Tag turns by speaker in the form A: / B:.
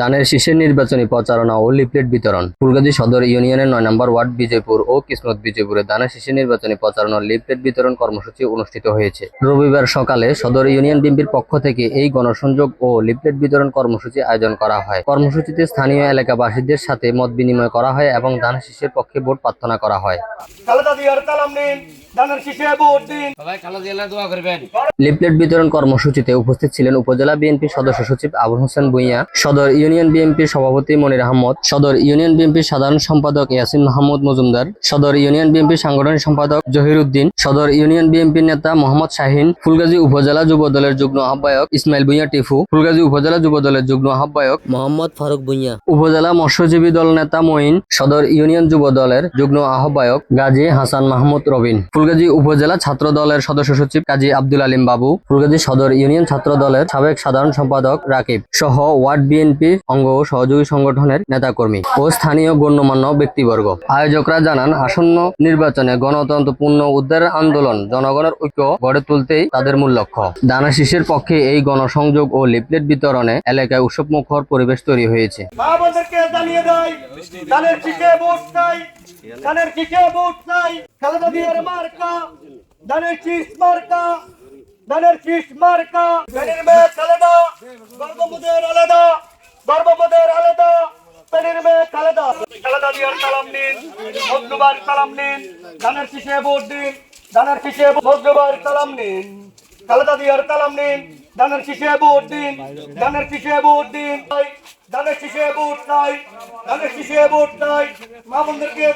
A: দানের শীর্ষের নির্বাচনী প্রচারণা ও লিফলেট বিতরণ। ফুলগাজী সদর ইউনিয়নের নয় নম্বর ওয়ার্ড বিজয়পুর ও কিসমত বিজয়পুরে দানের শীর্ষের নির্বাচনী প্রচারণা লিফলেট বিতরণ কর্মসূচি অনুষ্ঠিত হয়েছে। রবিবার সকালে সদর ইউনিয়ন বিএনপির পক্ষ থেকে এই গণসংযোগ ও লিফলেট বিতরণ কর্মসূচি আয়োজন করা হয়। কর্মসূচিতে স্থানীয় এলাকাবাসীদের সাথে মত বিনিময় করা হয় এবং দান শীর্ষের পক্ষে ভোট প্রার্থনা করা হয়।
B: ধানের
A: লিফলেট বিতরণ কর্মসূচিতে উপস্থিত ছিলেন উপজেলা বিএনপি সদস্য সচিব আবুল হোসেন ভুঁইয়া সদর ইউনিয়ন বিএনপির সভাপতি মনির আহমদ সদর ইউনিয়ন বিএনপির সাধারণ সম্পাদক ইয়াসিন মাহমুদ মজুমদার সদর ইউনিয়ন বিএনপির সাংগঠনিক সম্পাদক জহির উদ্দিন সদর ইউনিয়ন বিএনপির নেতা মোহাম্মদ শাহিন ফুলগাজী উপজেলা যুব দলের যুগ্ম আহ্বায়ক ইসমাইল ভুঁইয়া টিফু ফুলগাজী উপজেলা যুব দলের যুগ্ম আহ্বায়ক মোহাম্মদ ফারুক ভুঁইয়া। উপজেলা মৎস্যজীবী দল নেতা মঈন সদর ইউনিয়ন যুব দলের যুগ্ম আহ্বায়ক গাজী হাসান মাহমুদ রবিন ফুলগাজী উপজেলা ছাত্র দলের সদস্য সচিব কাজী আব্দুল আলিম বাবু ফুলগাজী সদর ইউনিয়ন ছাত্র দলের সাবেক সাধারণ সম্পাদক রাকিব সহ ওয়ার্ড বিএনপি অঙ্গ ও সহযোগী সংগঠনের নেতাকর্মী ও স্থানীয় গণ্যমান্য ব্যক্তিবর্গ। আয়োজকরা জানান আসন্ন নির্বাচনে গণতন্ত্রপূর্ণ উদ্ধার আন্দোলন জনগণের ঐক্য গড়ে তুলতেই তাদের মূল লক্ষ্য। দানা শীষের পক্ষে এই গণসংযোগ ও লিফলেট বিতরণে এলাকায় উৎসবমুখর পরিবেশ তৈরি হয়েছে।
B: ধানের মার্কা ধানের মার্কা ধানের মেয়ে গর্ভবতীর আলাদা গর্ভবতীর আলাদা পেনের মেয়ে খালেদা খালেদা জিয়ার কালাম নিন মজলুবার কালাম নিন ধানের শীষে ভোট দিন ধানের শীষে মজলুবার কালাম নিন। খালেদা জিয়ার কালাম নিন ধানের শীষে ভোট দিন ধানের শীষে ভোট দিন। ধানের শীষে ভোট নাই ধানের শীষে ভোট নাই মা বোনদেরকে